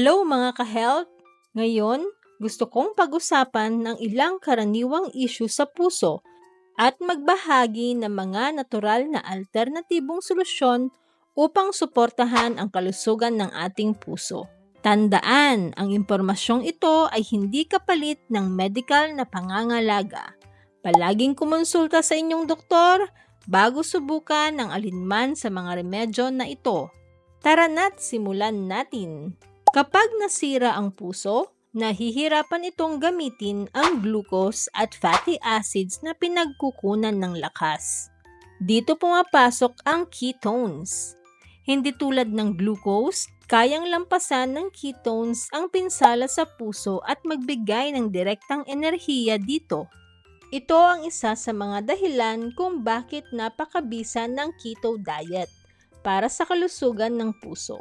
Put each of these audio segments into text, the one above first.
Hello mga ka-health! Ngayon, gusto kong pag-usapan ng ilang karaniwang issue sa puso at magbahagi ng mga natural na alternatibong solusyon upang suportahan ang kalusugan ng ating puso. Tandaan, ang impormasyong ito ay hindi kapalit ng medical na pangangalaga. Palaging kumonsulta sa inyong doktor bago subukan ng alinman sa mga remedyo na ito. Tara na't simulan natin. Kapag nasira ang puso, nahihirapan itong gamitin ang glucose at fatty acids na pinagkukunan ng lakas. Dito pumapasok ang ketones. Hindi tulad ng glucose, kayang lampasan ng ketones ang pinsala sa puso at magbigay ng direktang enerhiya dito. Ito ang isa sa mga dahilan kung bakit napakabisa ng keto diet para sa kalusugan ng puso.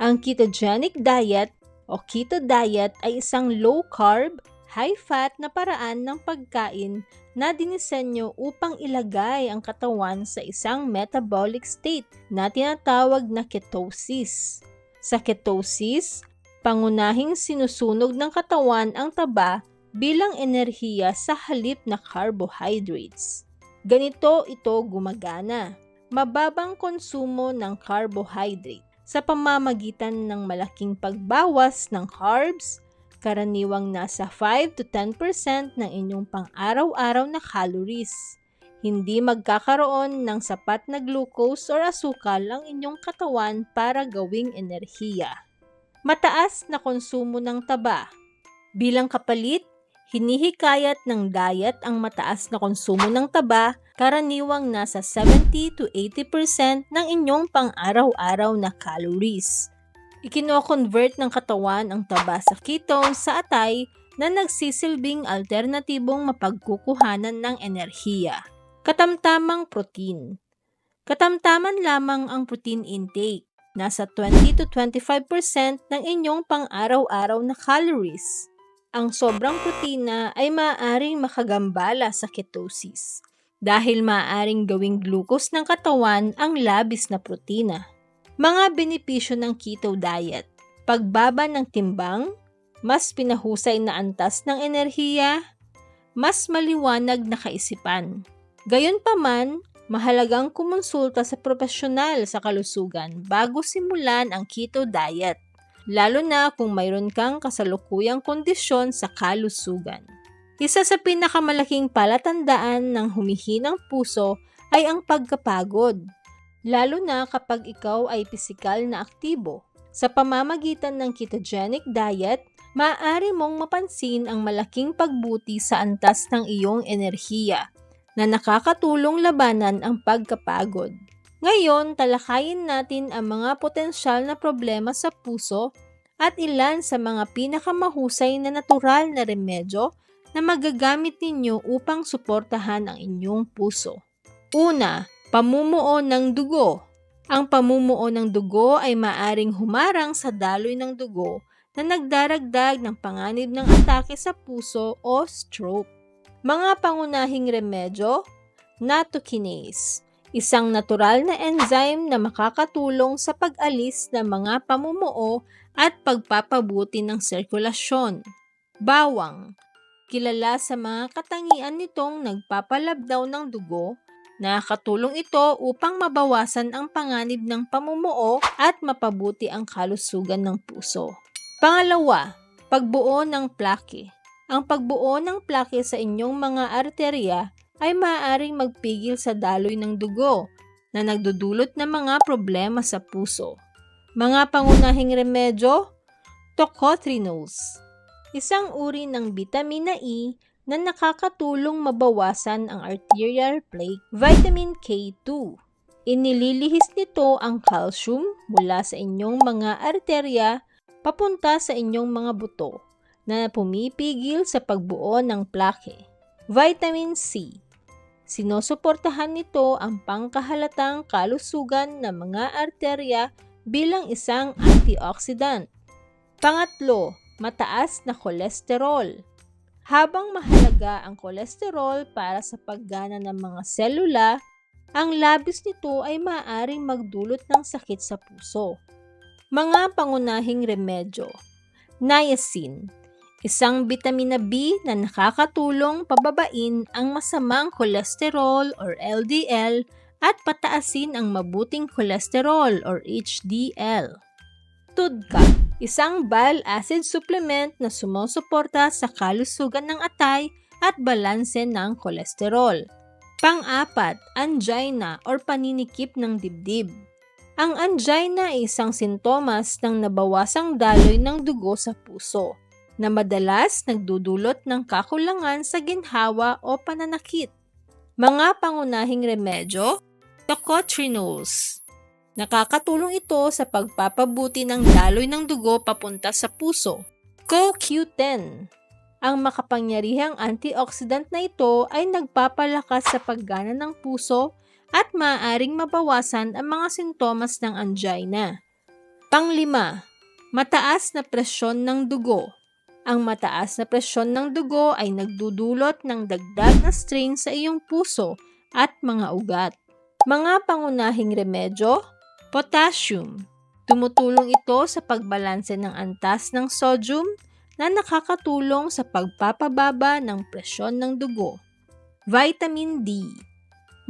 Ang ketogenic diet o keto diet ay isang low-carb, high-fat na paraan ng pagkain na dinisenyo upang ilagay ang katawan sa isang metabolic state na tinatawag na ketosis. Sa ketosis, pangunahing sinusunog ng katawan ang taba bilang enerhiya sa halip na carbohydrates. Ganito ito gumagana. Mababang konsumo ng carbohydrate sa pamamagitan ng malaking pagbawas ng carbs, karaniwang nasa 5 to 10% ng inyong pang-araw-araw na calories. Hindi magkakaroon ng sapat na glucose or asukal ang inyong katawan para gawing enerhiya. Mataas na konsumo ng taba. Bilang kapalit, hinihikayat ng diet ang mataas na konsumo ng taba, karaniwang nasa 70 to 80% ng inyong pang-araw-araw na calories. Ikino-convert ng katawan ang taba sa ketones sa atay na nagsisilbing alternatibong mapagkukuhanan ng enerhiya. Katamtamang protein. Katamtaman lamang ang protein intake. Nasa 20 to 25% ng inyong pang-araw-araw na calories. Ang sobrang protina ay maaaring makagambala sa ketosis dahil maaaring gawing glucose ng katawan ang labis na protina. Mga benepisyo ng keto diet. Pagbaba ng timbang, mas pinahusay na antas ng enerhiya, mas maliwanag na kaisipan. Gayunpaman, mahalagang kumonsulta sa profesional sa kalusugan bago simulan ang keto diet, lalo na kung mayroon kang kasalukuyang kondisyon sa kalusugan. Isa sa pinakamalaking palatandaan ng humihinang puso ay ang pagkapagod, lalo na kapag ikaw ay pisikal na aktibo. Sa pamamagitan ng ketogenic diet, maaari mong mapansin ang malaking pagbuti sa antas ng iyong enerhiya na nakakatulong labanan ang pagkapagod. Ngayon, talakayin natin ang mga potensyal na problema sa puso at ilan sa mga pinakamahusay na natural na remedyo na magagamit ninyo upang suportahan ang inyong puso. Una, pamumuo ng dugo. Ang pamumuo ng dugo ay maaring humarang sa daloy ng dugo na nagdaragdag ng panganib ng atake sa puso o stroke. Mga pangunahing remedyo, nattokinase, isang natural na enzyme na makakatulong sa pag-alis ng mga pamumuo at pagpapabuti ng sirkulasyon. Bawang, kilala sa mga katangian nitong nagpapalabdaw ng dugo, nakakatulong ito upang mabawasan ang panganib ng pamumuo at mapabuti ang kalusugan ng puso. Pangalawa, pagbuo ng plake. Ang pagbuo ng plake sa inyong mga arterya ay maaaring magpigil sa daloy ng dugo na nagdudulot ng mga problema sa puso. Mga pangunahing remedyo, tocotrienols, isang uri ng vitamina E na nakakatulong mabawasan ang arterial plaque, vitamin K2. Inililihis nito ang calcium mula sa inyong mga arterya papunta sa inyong mga buto na pumipigil sa pagbuo ng plaque. Vitamin C. Sinusuportahan nito ang pangkahalatang kalusugan ng mga arterya bilang isang antioxidant. Pangatlo, mataas na kolesterol. Habang mahalaga ang kolesterol para sa paggana ng mga selula, ang labis nito ay maaaring magdulot ng sakit sa puso. Mga pangunahing remedyo Niacin, isang bitamina B na nakakatulong pababain ang masamang kolesterol or LDL at pataasin ang mabuting kolesterol or HDL. Tudka, isang bile acid supplement na sumusuporta sa kalusugan ng atay at balanse ng kolesterol. Pang-apat, angina or paninikip ng dibdib. Ang angina ay isang sintomas ng nabawasang daloy ng dugo sa puso na madalas nagdudulot ng kakulangan sa ginhawa o pananakit. Mga pangunahing remedyo, tocotrienols. Nakakatulong ito sa pagpapabuti ng daloy ng dugo papunta sa puso. CoQ10. Ang makapangyarihang antioxidant na ito ay nagpapalakas sa paggana ng puso at maaaring mabawasan ang mga sintomas ng angina. Panglima, mataas na presyon ng dugo. Ang mataas na presyon ng dugo ay nagdudulot ng dagdag na strain sa iyong puso at mga ugat. Mga pangunahing remedyo, potassium. Tumutulong ito sa pagbalanse ng antas ng sodium na nakakatulong sa pagpapababa ng presyon ng dugo. Vitamin D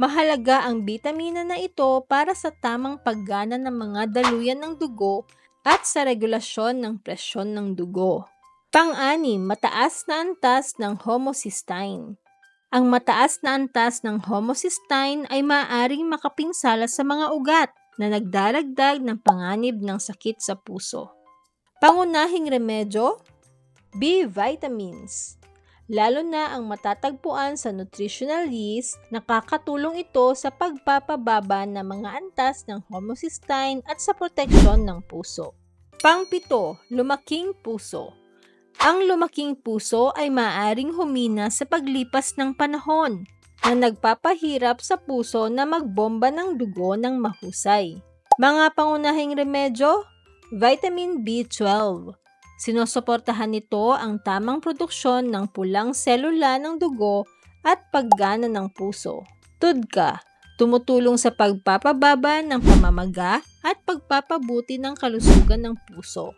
Mahalaga ang bitamina na ito para sa tamang paggana ng mga daluyan ng dugo at sa regulasyon ng presyon ng dugo. Pang-anim, mataas na antas ng homocysteine. Ang mataas na antas ng homocysteine ay maaaring makapinsala sa mga ugat na nagdaragdag ng panganib ng sakit sa puso. Pangunahing remedyo, B vitamins. Lalo na ang matatagpuan sa nutritional yeast, nakakatulong ito sa pagpapababa ng mga antas ng homocysteine at sa proteksyon ng puso. Pangpito, lumaking puso. Ang lumaking puso ay maaring humina sa paglipas ng panahon na nagpapahirap sa puso na magbomba ng dugo ng mahusay. Mga pangunahing remedyo, vitamin B12, Sinusuportahan nito ang tamang produksyon ng pulang selula ng dugo at paggana ng puso. Tudka, tumutulong sa pagpapababa ng pamamaga at pagpapabuti ng kalusugan ng puso.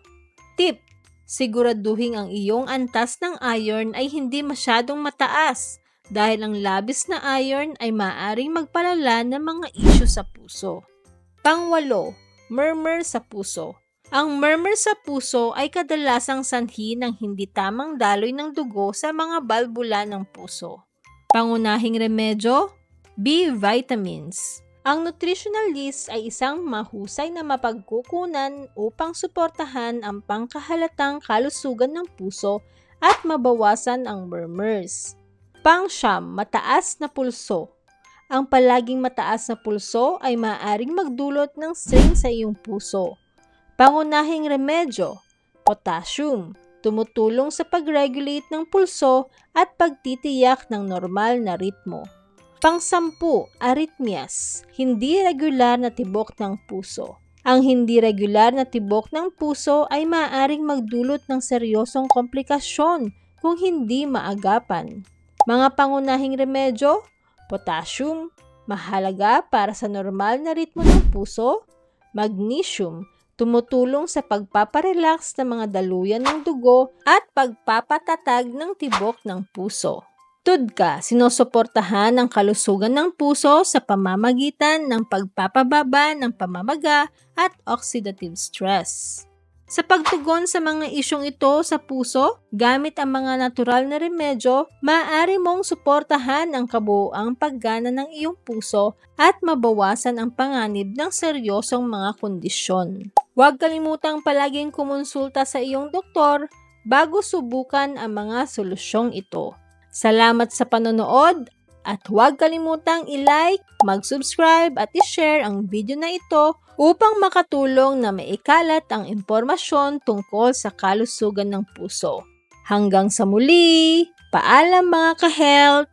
Tip, siguraduhin ang iyong antas ng iron ay hindi masyadong mataas dahil ang labis na iron ay maaring magpalala ng mga isyu sa puso. Pangwalo, murmur sa puso. Ang murmur sa puso ay kadalasang sanhi ng hindi tamang daloy ng dugo sa mga balbula ng puso. Pangunahing remedyo, B vitamins. Ang nutritional list ay isang mahusay na mapagkukunan upang suportahan ang pangkahalatang kalusugan ng puso at mabawasan ang murmurs. Pangsyam, mataas na pulso. Ang palaging mataas na pulso ay maaaring magdulot ng strain sa iyong puso. Pangunahing remedyo, potassium, tumutulong sa pag-regulate ng pulso at pagtitiyak ng normal na ritmo. Pangsampu, arrhythmias, hindi regular na tibok ng puso. Ang hindi regular na tibok ng puso ay maaaring magdulot ng seryosong komplikasyon kung hindi maagapan. Mga pangunahing remedyo, potassium, mahalaga para sa normal na ritmo ng puso, magnesium, tumutulong sa pagpaparelax ng mga daluyan ng dugo at pagpapatatag ng tibok ng puso. Tudka, sinusuportahan ang kalusugan ng puso sa pamamagitan ng pagpapababa ng pamamaga at oxidative stress. Sa pagtugon sa mga isyong ito sa puso, gamit ang mga natural na remedyo, maaari mong suportahan ang kabuoang paggana ng iyong puso at mabawasan ang panganib ng seryosong mga kondisyon. Huwag kalimutang palaging kumonsulta sa iyong doktor bago subukan ang mga solusyong ito. Salamat sa panonood at huwag kalimutang i-like, mag-subscribe at i-share ang video na ito upang makatulong na maikalat ang impormasyon tungkol sa kalusugan ng puso. Hanggang sa muli! Paalam mga ka-health!